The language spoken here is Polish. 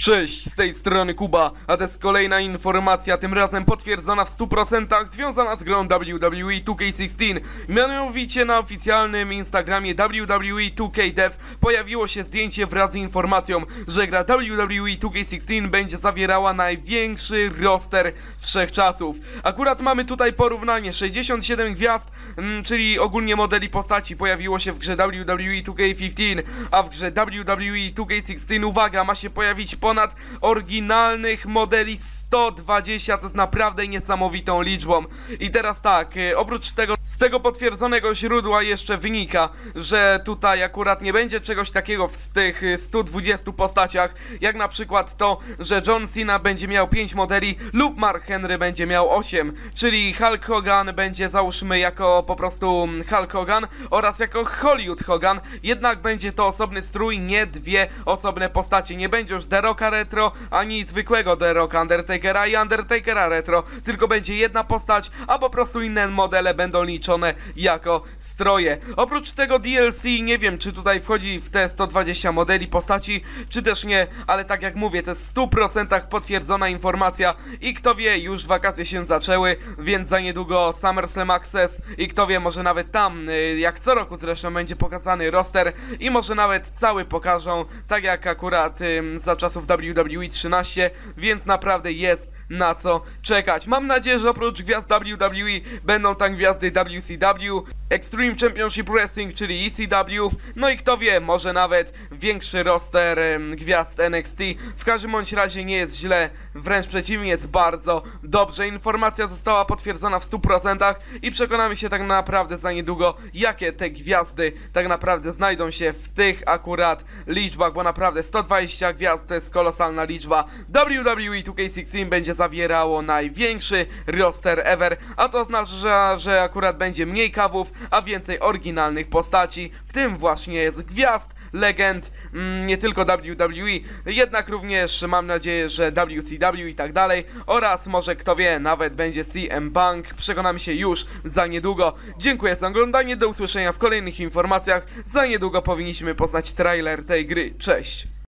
Cześć, z tej strony Kuba, a to jest kolejna informacja, tym razem potwierdzona w 100% związana z grą WWE 2K16. Mianowicie na oficjalnym Instagramie WWE 2K Dev pojawiło się zdjęcie wraz z informacją, że gra WWE 2K16 będzie zawierała największy roster wszechczasów. Akurat mamy tutaj porównanie 67 gwiazd, czyli ogólnie modeli postaci pojawiło się w grze WWE 2K15, a w grze WWE 2K16 uwaga, ma się pojawić ponad oryginalnych modeli 120, co jest naprawdę niesamowitą liczbą. I teraz tak, e, oprócz tego, z tego potwierdzonego źródła jeszcze wynika, że tutaj akurat nie będzie czegoś takiego w tych e, 120 postaciach, jak na przykład to, że John Cena będzie miał 5 modeli lub Mark Henry będzie miał 8, czyli Hulk Hogan będzie załóżmy jako po prostu Hulk Hogan oraz jako Hollywood Hogan, jednak będzie to osobny strój, nie dwie osobne postacie. Nie będzie już The Rocka Retro, ani zwykłego The Rocka Undertakera i Undertakera Retro, tylko będzie jedna postać, a po prostu inne modele będą jako stroje. Oprócz tego DLC, nie wiem czy tutaj wchodzi w te 120 modeli postaci, czy też nie, ale tak jak mówię, to jest w 100% potwierdzona informacja i kto wie, już wakacje się zaczęły, więc za niedługo SummerSlam Access i kto wie, może nawet tam, y, jak co roku zresztą będzie pokazany roster i może nawet cały pokażą, tak jak akurat za czasów WWE 13, więc naprawdę jest na co czekać. Mam nadzieję, że oprócz gwiazd WWE będą tam gwiazdy WCW, Extreme Championship Wrestling, czyli ECW, no i kto wie, może nawet większy roster gwiazd NXT. W każdym bądź razie nie jest źle, wręcz przeciwnie, jest bardzo dobrze. Informacja została potwierdzona w 100% i przekonamy się tak naprawdę za niedługo, jakie te gwiazdy tak naprawdę znajdą się w tych akurat liczbach, bo naprawdę 120 gwiazd to jest kolosalna liczba. WWE 2K16 będzie zawierało największy roster ever, a to znaczy, że, że akurat będzie mniej kawów, a więcej oryginalnych postaci, w tym właśnie jest gwiazd, legend, mm, nie tylko WWE, jednak również mam nadzieję, że WCW i tak dalej, oraz może kto wie, nawet będzie CM Punk, przekonamy się już za niedługo. Dziękuję za oglądanie, do usłyszenia w kolejnych informacjach, za niedługo powinniśmy poznać trailer tej gry, cześć!